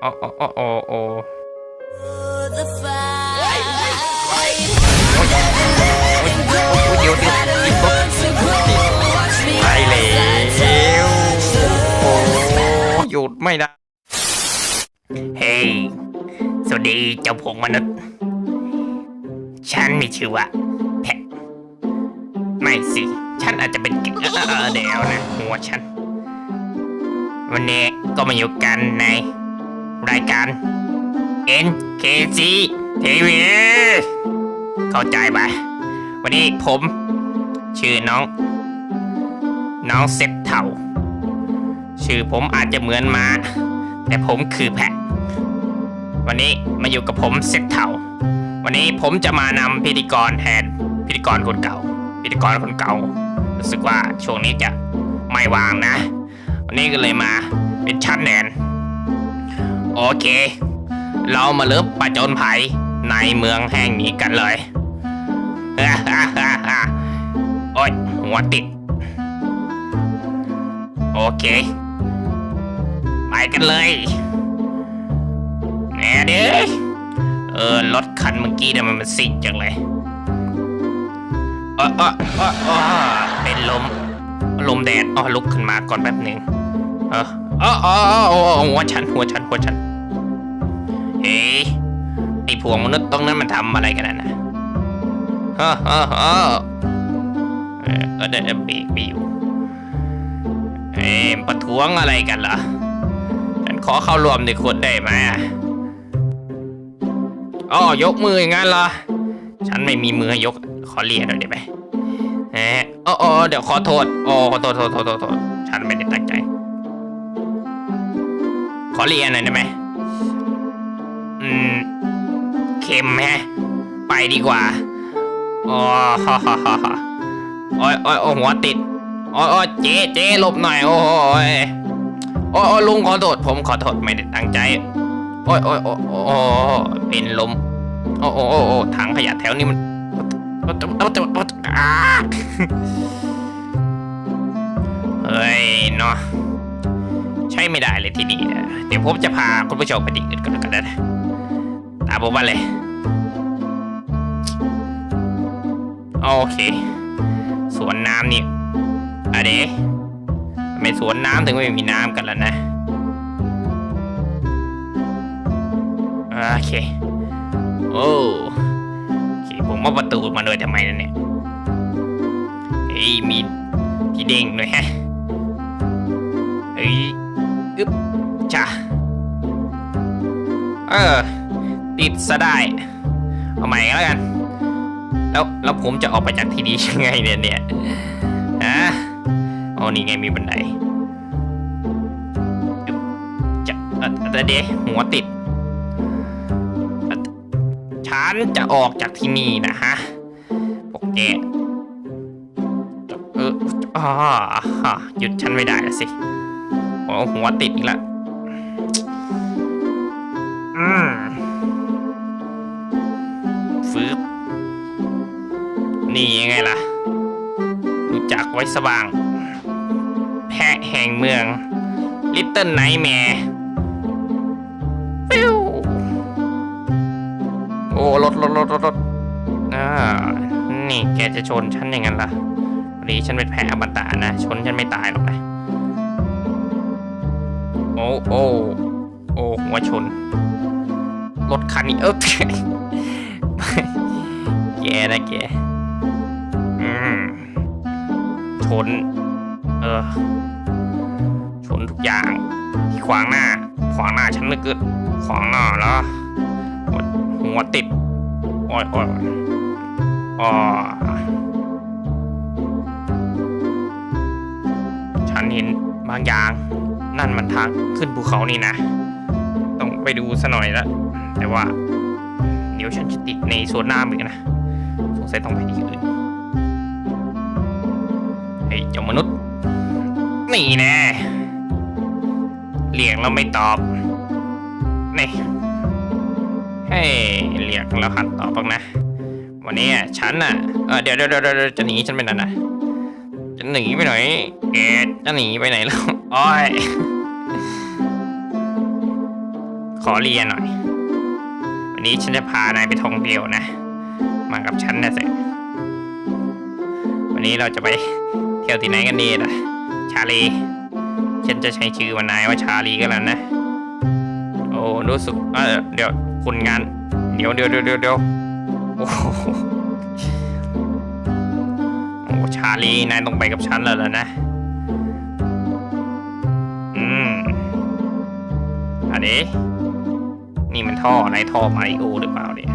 โอ้โอ้โอ้โอ้โอ้เดี๋ยวเดี๋ยวหไปแล้วโอ้หยุดไม่ได้ เฮ้ย สวัสดีเจ้าผงมนุษย์ ฉันมีชื่อว่าแพะไม่สิ ฉันอาจจะเป็นเกเออเออเดี๋ยวนะ หัวฉัน วันนี้ก็มาอยู่กันใน รายการ NKC TV เข้าใจปะวันนี้ผม ชื่อน้อง น้องเซ็ตเทาชื่อผมอาจจะเหมือนมาแต่ผมคือแพะ วันนี้มาอยู่กับผมเซ็ตเทาวันนี้ผมจะมานำพิธีกรแทนพิธีกรคนเก่า พิธีกรคนเก่า รู้สึกว่าช่วงนี้จะไม่วางนะ วันนี้ก็เลยมาเป็นชั้นแนน โอเค เรามาเริ่มประจนภัยในเมืองแห่งนี้กันเลยโอ๊ยหัวติด โอเค ไปกันเลยแหมเด้อเออรถคันเมื่อกี้เนี่ยมันมันซิ่งจังเลยเออเออเออเอเป็นลม ลมแดดอ๋อลุกขึ้นมาก่อนแป๊บหนึ่งเออ ออเออเออเอหัวฉัน หัวฉัน หัวฉัน เฮ้ยไอพวงมนุษย์ตรงนั้นมันทำอะไรกันน่ะเฮ้อเฮ้อเฮ้อเออเออเดี๋ยวเบรกไปอยู่ เอ้ประท้วงอะไรกันเหรอ ฉันขอเข้ารวมในคนได้ไหมอ๋อยกมืออย่างนั้นเหรอ ฉันไม่มีมือยก ขอเรียนหน่อยได้ไหมเอ๋ออ๋อเดี๋ยวขอโทษ อ๋อขอโทษโทษโทษโทษ ขอเรียนหน่อยได้ไหมอืม เค็มฮะ ไปดีกว่าอ๋อฮ่าฮ่าฮ่าฮ่าโอ้ยโอ้ยโอ้หัวติดโอ้ยโอ้ยเจ๊เจ๊หลบหน่อย โอ้ยโอ้ยโอ้ยลุงขอโทษ ผมขอโทษไม่ได้ตั้งใจ โอ้ยโอ้ยโอ้โอ้ยเป็นลมโอ้โอ้โอ้โอ้ถังขยะแถวนี้มันเฮ้ยเนาะ ใช่ไม่ได้เลยที่นี่นะเดี๋ยวผมจะพาคุณผู้ชมไปที่อื่นกันแล้วกันนะตามผมมาเลย โอเค สวนน้ำนี่อะเดทำไมสวนน้ำถึงไม่มีน้ำกันล่ะนะโอเค โอ้โอเคผมเอาประตูมาเลยทำไมล่ะเนี่ยเฮ้ยมีพี่เด้งด้วยฮะเฮ้ย อึ๊บจ้าเออ ติดซะได้ เอาใหม่แล้วกัน แล้วแล้วผมจะออกไปจากที่นี่ยังไงเนี่ยเนี่ยฮะอ๋อนี่ไงมีบันไดจะเอ่อแต่เดยวหัวติด ฉันจะออกจากที่นี่นะฮะพวกแกเอออ่าหยุดฉันไม่ได้ละสิ โอ้หัวติดอีกแล้วอืมฟืบนี่ยังไงล่ะ รู้จักไว้สว่าง แพะแห่งเมือง ลิตเติ้ลไนท์แมร์ฟิวโอ้รถรถรถรถรถอ่านี่แกจะชนฉันอย่างนั้นล่ะพอดีฉันเป็นแพะอมตะนะ ชนฉันไม่ตายหรอกนะโอ้โอ้โอ้หัวชน รถคันนี้เออแกนะแกอืมชน เออ ชนทุกอย่าง ที่ขวางหน้า ขวางหน้าฉันเลือเกินขวางหน้าแล้วหัวติดโอ้ยโอ้ยอ๋อฉันเห็นบางอย่าง นั่นมันทางขึ้นภูเขานี่นะ ต้องไปดูซะหน่อยละแต่ว่าเดี๋ยวฉันจะติดในโซนน้ำอีกนะ สงสัยต้องไปที่อื่นเฮ้ยเจ้ามนุษย์ นี่แน่เรียกแล้วไม่ตอบ นี่เฮ้เรียกแล้วหัดตอบบ้างนะ วันนี้ฉันน่ะเดี๋ยวเดี๋ยวเดี๋ยวเดี๋ยวจะหนีฉันไปไหนนะ จะหนีไปไหนแกจะหนีไปไหนแล้วโอ้ยขอเรียนหน่อย วันนี้ฉันจะพานายไปท่องเที่ยวนะ มากับฉันนะสิวันนี้เราจะไปเที่ยวที่ไหนกันดีล่ะ ชาลี ฉันจะใช้ชื่อมันนายว่าชาลีก็แล้วนะ โอ้รู้สึกเออเดี๋ยวคุณงาน เดี๋ยวเดี๋ยวเดี๋ยวเดี๋ยวเดี๋ยวโอ้โหโอ้ชาลีนายต้องไปกับฉันแล้วล่ะนะ อืมอันนี้นี่มันท่ออะไรท่อมาริโอหรือเปล่าเนี่ย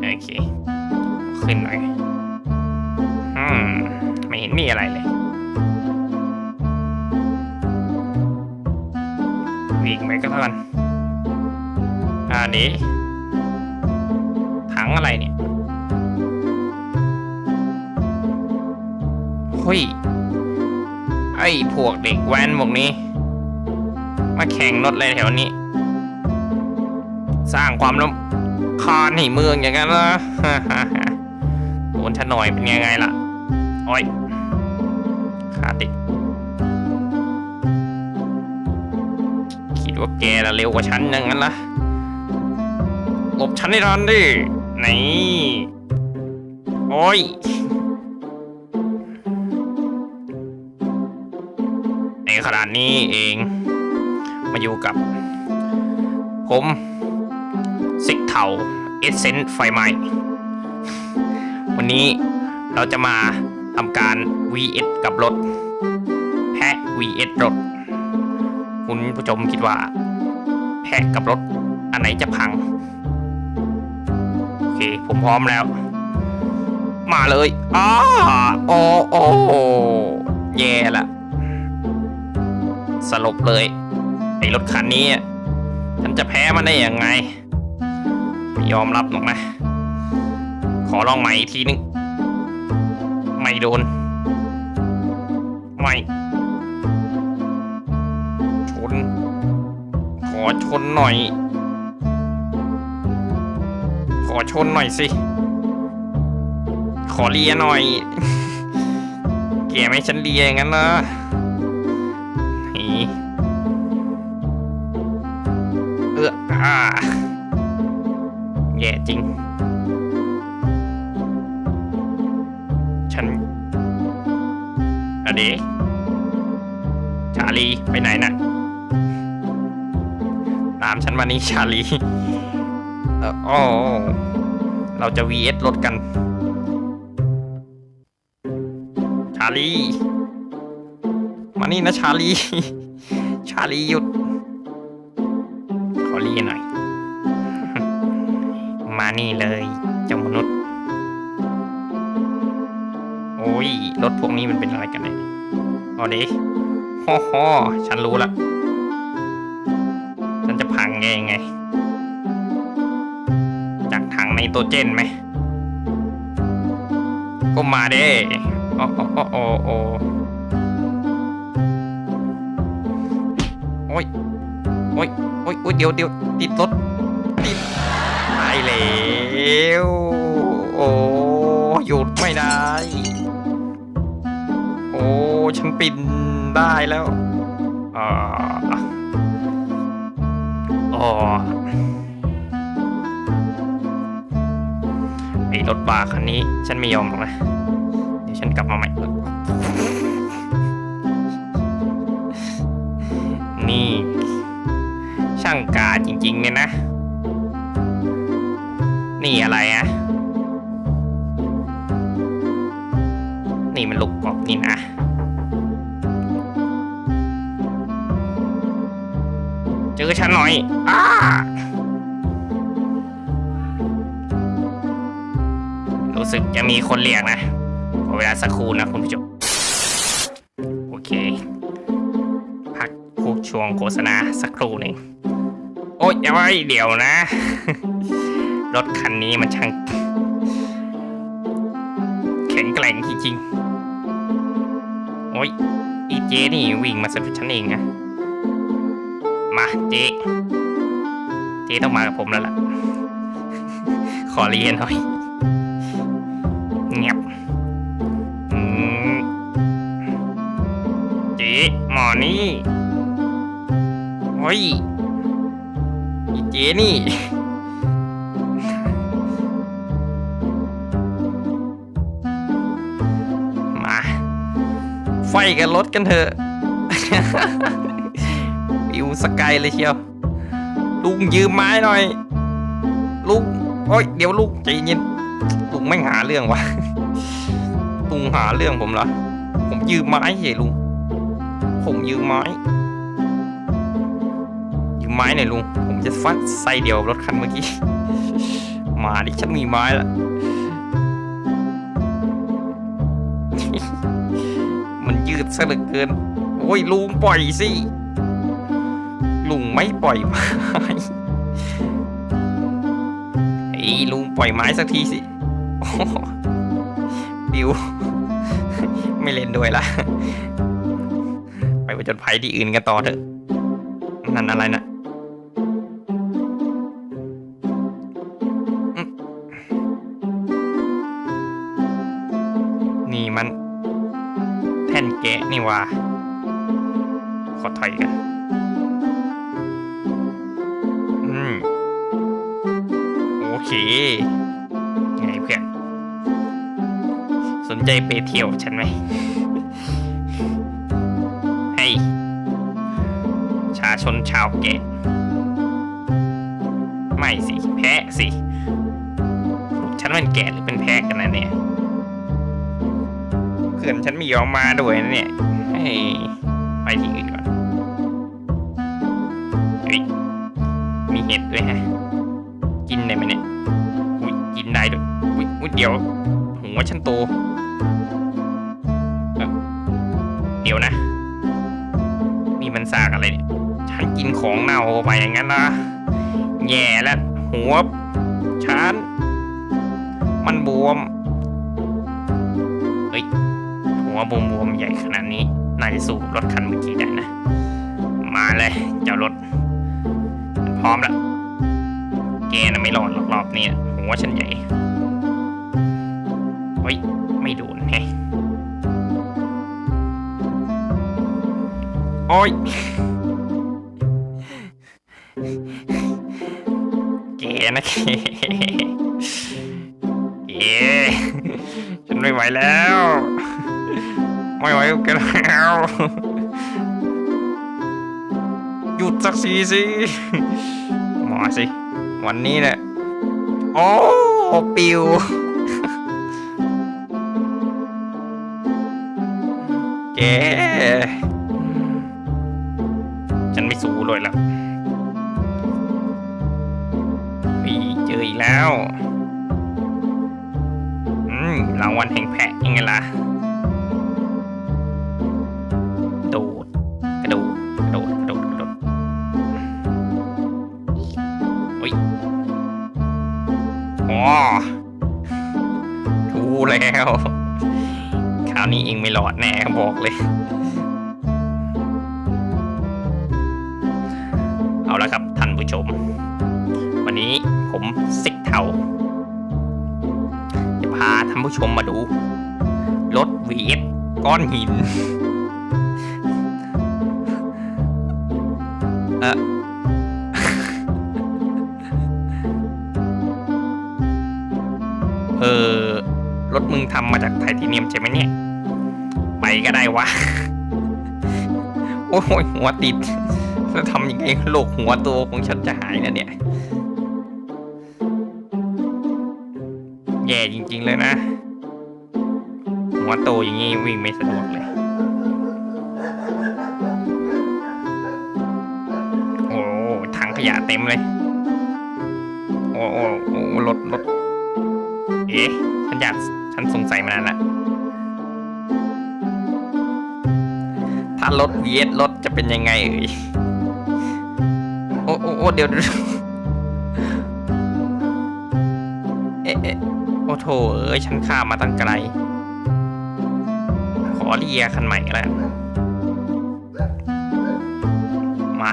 โอเค ขึ้นหน่อย อืม ไม่เห็นมีอะไรเลยวิ่งไปก็แล้วกันอันนี้ถังอะไรเนี่ย ฮ้ย ไอ้พวกเด็กแว้นพวกนี้ มาแข่งรถอะไรแถวนี้ สร้างความรำคาญให้เมืองอย่างนั้นละโดนฉันหน่อยเป็นยังไงล่ะ โอ้ยขาติดคิดว่าแกน่ะเร็วกว่าฉันอย่างนั้นละหลบฉันให้ทันดินี่โอ้ย ขนาดนี้เอง มาอยู่กับ ผมซิกเทาเอเซนไฟไหม้วันนี้เราจะมาทำการ VS กับรถ แพะ VS รถ คุณผู้ชมคิดว่า แพะกับรถ อันไหนจะพัง โอเค ผมพร้อมแล้ว มาเลยอ้าโอ้โอ้แย่ละ สลบเลยไอ้รถคันนี้ ฉันจะแพ้มันได้ยังไงไม่ยอมรับหรอกนะ ขอลองใหม่อีกทีนึง ไม่โดน ไม่ ชน ขอชนหน่อย ขอชนหน่อยสิ ขอเลียหน่อย แกไม่ฉันเลียอย่างนั้นนะ ไปไหนน่ะ ตามฉันมานี่ชาลีเอออ๋อเราจะ VS รถกัน ชาลี มานี่นะชาลี ชาลีหยุด ขอรีหน่อย มานี่เลยเจ้ามนุษย์ โอ้ย รถพวกนี้มันเป็นอะไรกันเนี่ยเอาดิ ฮ่อฮ่อฉันรู้ละ ฉันจะพังแกยังไง จากถังในโตรเจนไหม ก็มาเด้โอ้โอ้โอ้โอ้โอ้โอ้ยโอ้ยโอ้ยโอ้ยเดี๋ยวเดี๋ยวติดรถติดไปแล้วโอ้หยุดไม่ได้ โอ้ ฉันปิน ได้แล้วอ๋อไอรถบาคันนี้ ฉันไม่ยอมหรอกนะ เดี๋ยวฉันกลับมาใหม่ นี่ ช่างกาจริงๆเนี่ยนะ นี่อะไรอะนี่มันลูกกอกนี่นะ อฉันหน่อยอ้ารู้สึกจะมีคนเรียกนะขอเวลาสักครู่นะคุณผู้ชมโอเค พักคู่ช่วงโฆษณาสักครู่หนึ่งโอ๊ยอย่าไว้เดี๋ยวนะ รถคันนี้มันช่างแข็งแกร่งจริงๆ โอ๊ยอีเจนี่วิ่งมาสะดุดฉันเองนะ มาเจเจต้องมากับผมแล้วล่ะ ขอเรียนหน่อยเงียบเจ๊หมอนี่เฮ้ยเจนี่มาไฟกันรถกันเถอะ วิวสกายเลยเชียว ลุงยืมไม้หน่อย ลุงโอ้ยเดี๋ยวลุงใจเย็นลุงไม่หาเรื่องวะลุงหาเรื่องผมเหรอผมยืมไม้เฉยลุงผมยืมไม้ยืมไม้หน่อยลุงผมจะฟัดไส้เดียวรถคันเมื่อกี้มาดิฉันมีไม้แล้วมันยืดซะเหลือเกินโอ้ยลุงปล่อยสิ ไม่ปล่อยไม้ไอ้ลุงปล่อยไม้สักทีสิบิว ไม่เล่นด้วยละไปผจญภัยที่อื่นกันต่อเถอะ นั่นอะไรนะนี่มัน แท่นแกะนี่ว่าขอถอยกัน เคไงเพื่อน สนใจไปเที่ยวฉันไหมให้ชาชนชาวแกะไม่สิ แพะสิ ฉันเป็นแกะหรือเป็นแพะกันนะเนี่ย เพื่อนฉันไม่ยอมมาด้วยนะเนี่ย ให้ไปที่อื่นก่อน เฮ้ย มีเห็ดด้วยฮะ ดี๋ยวหัวฉันโตเดี๋ยวนะนี่มันซากอะไรเนี่ยฉันกินของเน่าไปอย่างนั้นนะแย่แล้วหัวฉันมันบวมเฮ้ยหัวบวมบวมใหญ่ขนาดนี้น่าจะสู้รถคันเมื่อกี้ได้นะ มาเลยเจ้ารถพร้อมแล้วแกน่ะไม่รอดหรอกรอบนี้หัวฉันใหญ่ โอ้ยแกนะแกแกฉันไม่ไหวแล้ว ไม่ไหวกับแกแล้วหยุดสักทีสิมาสิ วันนี้แหละโอ้ปิวแกฉันไม่ สู้เลยล้วพี่เจออีกแล้ว อืมรางวัลแห่งแพะยังไงล่ะโดดกระโดดกระโดดกระโดดกระโดดเฮ้ยอ๋อถูแล้ว คราวนี้เองไม่หลอดแน่บอกเลย ก้อนหิน เออเออ รถมึงทำมาจากไทเทเนียมใช่ไหมเนี่ย ไปก็ได้วะ โอ้ยหัวติดจะทำยังไงโลกหัวตัวของฉันจะหายนะเนี่ย แย่จริง ๆ เลยนะ หัวโตอย่างนี้วิ่งไม่สะดวกเลยโอ้ถังขยะเต็มเลย โอ้โอ้โอ้รถรถเอ๊ะฉันอยากฉันสงสัยมานานละถ้ารถ vs รถจะเป็นยังไงเอ่ยโอ้โอ้โอ้เดี๋ยวเอ๊ะเอ๊ะโอ้โถเอ้ยฉันข้ามมาตั้งไกล ขอเรียคันใหม่แล้วมา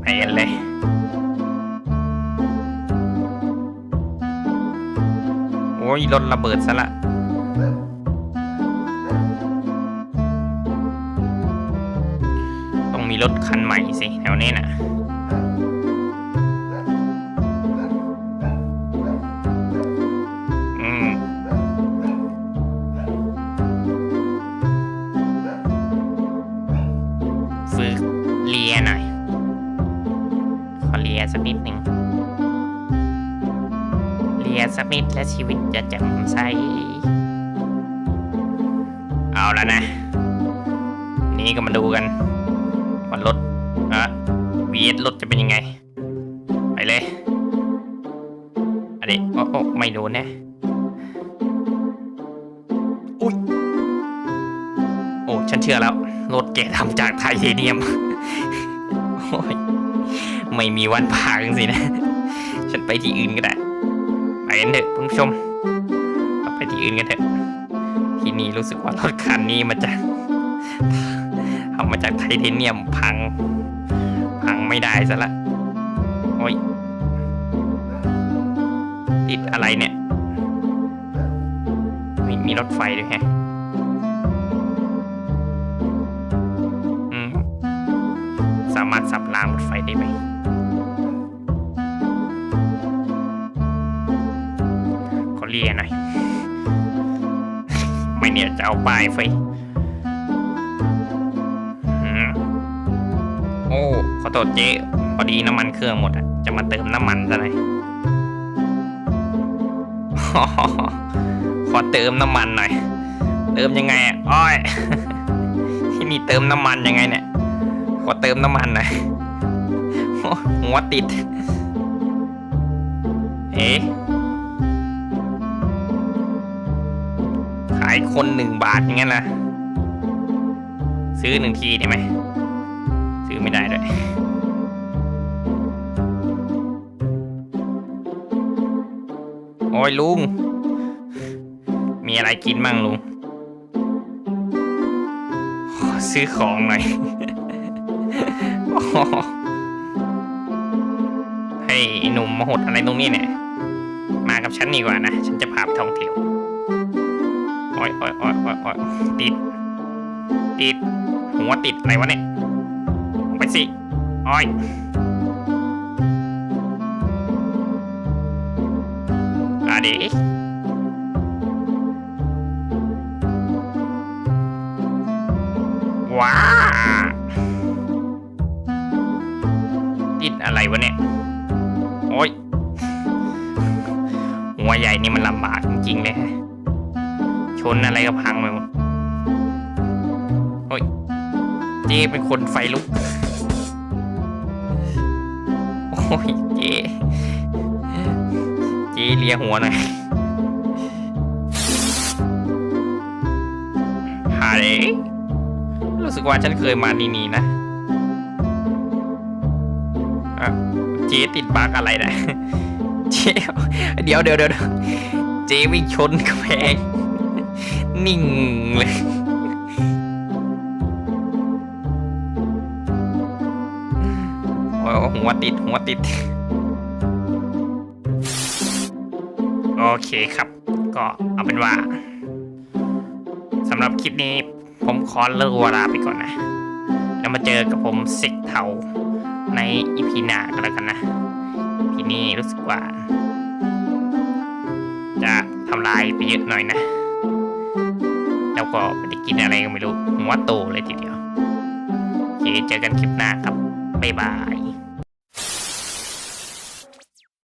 ไปกันเลยโอ้ยรถระเบิดซะละต้องมีรถคันใหม่สิแถวนี้น่ะ ชีวิตจะแจ่มใส เอาแล้วนะ นี่ก็มาดูกันว่ารถอะวีเอสรถจะเป็นยังไง ไปเลยอันนี้โอ้โอ้ไม่โดนแนะอุ้ยโอ้ฉันเชื่อแล้ว รถแกทำจากไทเทเนียมโอ้ยไม่มีวันพังสินะ ฉันไปที่อื่นก็ได้ กันเถอะคุณผู้ชมเราไปที่อื่นกันเถอะ ที่นี่รู้สึกว่ารถคันนี้มันจะทำมาจากไทเทเนียมพัง พังไม่ได้ซะละโอ้ยติดอะไรเนี่ย มีมีรถไฟด้วยแฮะ จะเอาป้ายไฟอืมโอ้ขอโทษเจ๊พอดีน้ำมันเครื่องหมดอะจะมาเติมน้ำมันซะหน่อยขอเติมน้ำมันหน่อย เติมยังไงอะอ้อย ที่นี่เติมน้ำมันยังไงเนี่ย ขอเติมน้ำมันหน่อยโอ้หัวติด เอ๊ะายคนหนึ่งบาทอย่างนั้นนะซื้อหนึ่งทีได้ไหมซื้อไม่ได้ด้วยโอ้ยลุง มีอะไรกินบ้างลุงซื้อของหน่อยโอ้โหเฮ้ยไอ้หนุ่มมาหดอะไรตรงนี้เนี่ย มากับฉันดีกว่านะ ฉันจะพาไปท่องเที่ยว โอ้ยโอ้ยโอ้ยโอ้ยโอ้ยติด ติด หัวติดอะไรวะเนี่ยออกไปสิโอ้ยอะเดว้าติดอะไรวะเนี่ย โอ้ยหัวใหญ่นี่มันลำบากจริงๆเลย นอะไรก็พังไปหมดโอ้ยเจเป็นคนไฟลุก โอ้ยเจเจเลียหัวหน่อยฮาเดรู้สึกว่าฉันเคยมานี่นี่นะอะเจติดบั๊กอะไรนะเจเดี๋ยวเดี๋ยวเดี๋ยวเจวิ่งชนกำแพง นิ่งเลยโอ้ยหัวติดหัวติด โอเคครับ ก็เอาเป็นว่าสำหรับคลิปนี้ผมขอเลิกเวลาไปก่อนนะ แล้วมาเจอกับผมสิกเทาในอีพีหน้ากันแล้วกันนะทีนี้รู้สึกว่า จะทำลายไปเยอะหน่อยนะ แล้วก็ไปกินอะไรก็ไม่รู้หัวโตเลยทีเดียวโอเคเจอกันคลิปหน้าครับบ๊ายบาย